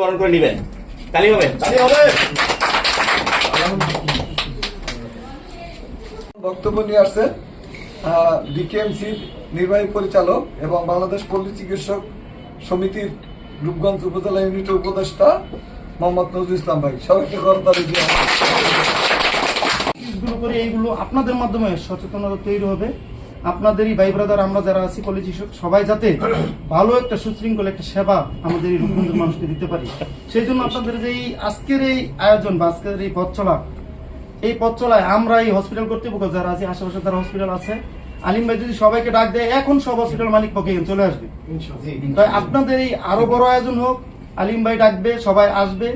বরণ করে নেবেন। তালি হবে। বক্তব্য নিয়ে আসছেন ডিকেএমসি নির্বাহী পরিচালক এবং বাংলাদেশ পল্লী চিকিৎসক সমিতির রূপগঞ্জ উপজেলা ইউনিটের উপদেষ্টা মোহাম্মদ নজরুল ইসলাম ভাই। সবাইকে করতালি দিয়ে এইগুলো আপনাদের মাধ্যমে সচেতনতা তৈরি হবে। আপনাদেরই ভাই ব্রাদার আমরা যারা আছি কলেজ সবাই যাতে ভালো একটা সুশৃঙ্খল একটা সেবা আমাদের এই রূপগঞ্জের মানুষকে দিতে পারি। সেই জন্য আপনাদের যে এই আজকের এই আয়োজন বা আজকের এই পথ চলা এই পথ চলায় আমরা এই হসপিটাল কর্তৃপক্ষ যারা আছে আশেপাশে যারা হসপিটাল আছে আলিম ভাই যদি সবাইকে ডাক দেয় এখন সব হসপিটাল মালিক পক্ষে চলে আসবে। তাই আপনাদের এই আরও বড় আয়োজন হোক আলিম ভাই ডাকবে সবাই আসবে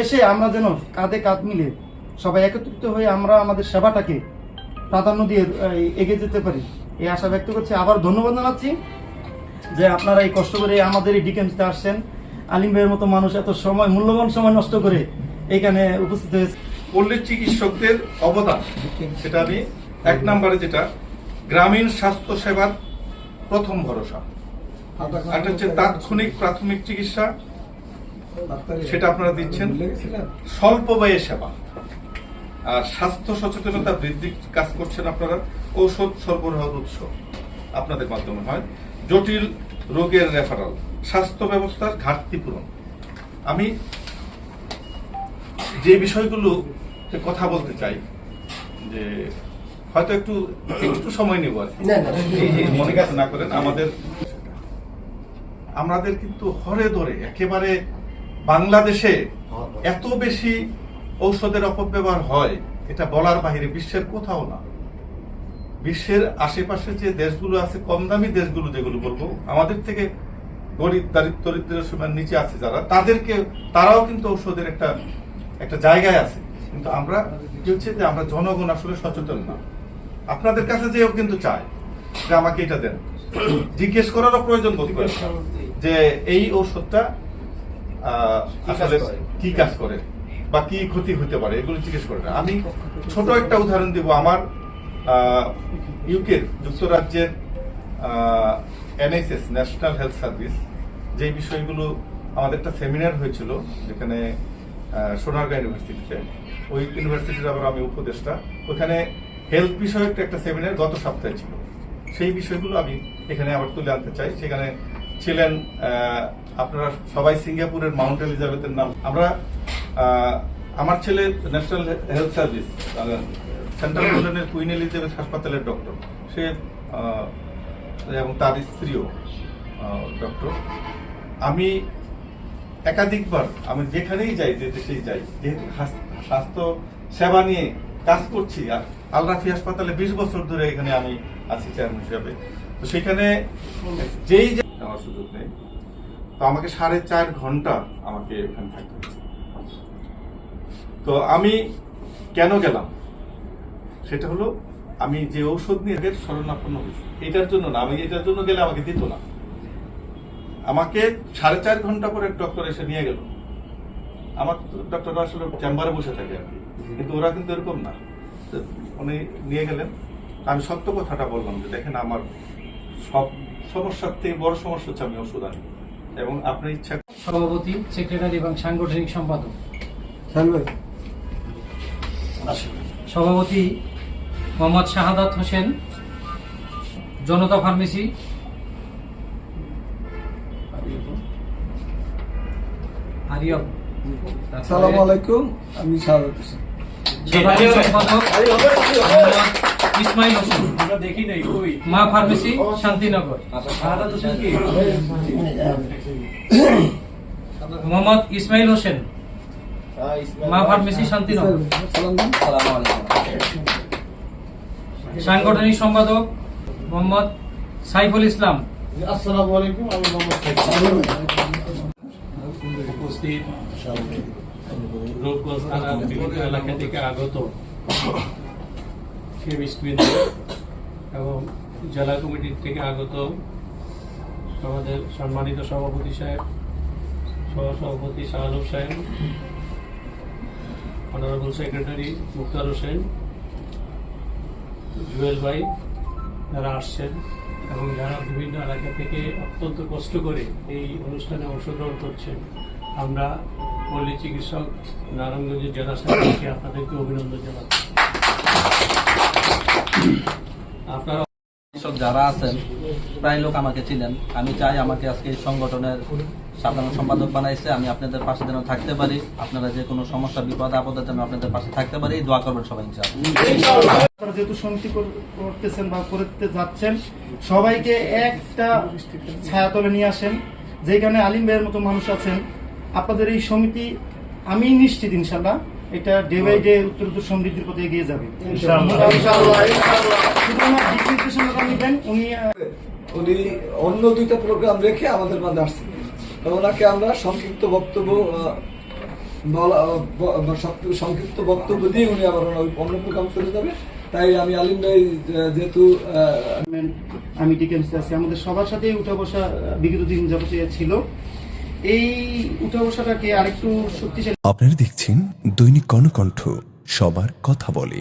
এসে আমরা যেন কাঁধে কাঁধ মিলে সবাই একত্রিত হয়ে আমরা আমাদের সেবাটাকে প্রাধান্য দিয়ে এগিয়ে যেতে পারি। এই আশা ব্যক্ত করছি আবার ধন্যবাদ জানাচ্ছি যে আপনারা এই কষ্ট করে আমাদের এই ডিকেমসতে আসছেন। আলিম ভাইয়ের মতো মানুষ এত সময়, মূল্যবান সময় নষ্ট করে এখানে উপস্থিত হয়েছে। পল্লী চিকিৎসকদের অবদান, সেটা আমি এক নম্বরে যেটা, গ্রামীণ স্বাস্থ্য সেবার প্রথম ভরসা। একটা হচ্ছে তাৎক্ষণিক প্রাথমিক চিকিৎসা, সেটা আপনারা দিচ্ছেন। স্বল্প ব্যয়ে সেবা। আর স্বাস্থ্য সচেতনতা বৃদ্ধির কাজ করছেন আপনারা। ঔষধ সরবরাহের উৎস। আপনাদের মাধ্যমে হয়। জটিল রোগের রেফারাল স্বাস্থ্য ব্যবস্থার ঘাটতি পূরণ। আমি যে বিষয়গুলো কথা বলতে চাই যে হয়তো একটু একটু সময় নেব আর মনে কাছে না করেন আমাদের আমাদের কিন্তু হরে ধরে একেবারে বাংলাদেশে এত বেশি ঔষধের অপব্যবহার হয় এটা বলার বাহিরে বিশ্বের কোথাও না। বিশ্বের আশেপাশে যে দেশগুলো আছে কম দামি দেশগুলো যেগুলো বলব আমাদের থেকে গরিব দারিদ্র দরিদ্রের সীমার নিচে আছে যারা তাদেরকে তারাও কিন্তু ঔষধের একটা একটা জায়গায় আছে। কিন্তু আমরা কি হচ্ছে যে আমরা জনগণ আসলে সচেতন না। আপনাদের কাছে যেও কিন্তু চায় যে আমাকে এটা দেন। জিজ্ঞেস করারও প্রয়োজন বোধ করে যে এই ঔষধটা আসলে কি কাজ করে? বা কি ক্ষতি হতে পারে? এগুলো জিজ্ঞেস করে না। আমি ছোট একটা উদাহরণ দিব। আমার ইউকের যুক্তরাজ্যের এনএসএস ন্যাশনাল হেলথ সার্ভিস যে বিষয়গুলো আমাদের একটা সেমিনার হয়েছিল, যেখানে সোনারগাঁ ইউনিভার্সিটিতে ওই ইউনিভার্সিটির আবার আমি উপদেষ্টা। ওখানে হেলথ বিষয়ক একটা সেমিনার গত সপ্তাহে ছিল। সেই বিষয়গুলো আমি এখানে আবার তুলে আনতে চাই। সেখানে ছিলেন আপনারা সবাই সিঙ্গাপুরের মাউন্ট এলিজাবেথের নাম। আমরা আমার ছেলে ন্যাশনাল হেলথ সার্ভিস সেন্ট্রাল লন্ডনের কুইন এলিজাবেথ হাসপাতালের ডক্টর। সে এবং তার স্ত্রীও ডক্টর। আমি একাধিকবার, আমি যেখানেই যাই, যে দেশেই যাই, যেহেতু স্বাস্থ্য সেবা নিয়ে কাজ করছি, আর আল রাফি হাসপাতালে বিশ বছর ধরে এখানে আমি আছি চেয়ারম্যান হিসাবে, তো সেখানে যেই যে আমার সুযোগ নেই, তো আমাকে সাড়ে চার ঘণ্টা আমাকে এখানে থাকতে তো আমি কেন গেলাম? সেটা হলো আমি যে ঔষধ নিয়ে শরণাপন্ন হয়েছি। এটার জন্য না আমি এটার জন্য গেলে আমাকে দিত না। আমাকে সাড়ে চার ঘণ্টা পরে ডক্টর এসে নিয়ে গেল। আমার ডক্টররা আসলে চেম্বারে বসে থাকে আর কি। কিন্তু ওরা কিন্তু এরকম না। উনি নিয়ে গেলেন। আমি সত্য কথাটা বললাম যে দেখেন আমার সব সমস্যার থেকে বড় সমস্যা হচ্ছে আমি ওষুধ আনি। এবং আপনার ইচ্ছা সভাপতি সেক্রেটারি এবং সাংগঠনিক সম্পাদক। সভাপতি মোহাম্মদ শাহাদাত হোসেন জনতা ফার্মেসি। সালাম আলাইকুম আমি শাহাদ হোসেন। হোসেন। মা ফার্মেসি শান্তিনগর। মোহাম্মদ ইসমাইল হোসেন। মা ফার্মেসি শান্তিনগর। সালাম। সাংগঠনিক সম্পাদক মোহাম্মদ সাইফুল ইসলাম। উপস্থিত রূপগঞ্জ থানার বিভিন্ন এলাকা থেকে আগত কেমিস্টবৃন্দ এবং জেলা কমিটির থেকে আগত আমাদের সম্মানিত সভাপতি সাহেব সহসভাপতি শাহানুর সাহেব অনারেবল সেক্রেটারি মুক্তার হোসেন জুয়েল ভাই যারা আসছেন এবং যারা বিভিন্ন এলাকা থেকে অত্যন্ত কষ্ট করে এই অনুষ্ঠানে অংশগ্রহণ করছেন, আমরা পল্লী চিকিৎসক নারায়ণগঞ্জের জেলা শাখাকে আপনাদেরকে অভিনন্দন জানাচ্ছি। আপনারা কৃষক যারা আছেন, প্রায় লোক আমাকে চিনেন। আমি চাই আমাকে আজকে এই সংগঠনের সাধারণ সম্পাদক বানাইছে। আমি আপনাদের পাশে যেন থাকতে পারি। আপনারা যে কোনো সমস্যা, বিপদ, আপদের যেন আপনাদের পাশে থাকতে পারি। দোয়া করবেন সবাই আপনারা যেহেতু সমিতি করতেছেন বা করতে যাচ্ছেন, সবাইকে একটা ছায়া ছায়াতলে নিয়ে আসেন, যেখানে আলিম ভাইয়ের মতো মানুষ আছেন। আপনাদের এই সমিতি আমি নিশ্চিত ইনশাল্লাহ এটা ডে বাই ডে উত্তরোত্তর সমৃদ্ধির পথে এগিয়ে যাবে। উনি উনি অন্য দুইটা প্রোগ্রাম রেখে আমাদের মাঝে আসছেন। তো ওনাকে আমরা সংক্ষিপ্ত বক্তব্য সংক্ষিপ্ত বক্তব্য দিয়ে উনি আবার ওনার ওই অন্য প্রোগ্রাম চলে যাবে। তাই আমি আলিম ভাই যেহেতু আমি ডিকেমসে আছি। আমাদের সবার সাথে উঠা বসা বিগত দিন যাবতীয় ছিল। এই উঠে বসাটাকে আরেকটু শক্তিশালী আপনারা দেখছেন দৈনিক কর্ণকণ্ঠ সবার কথা বলে।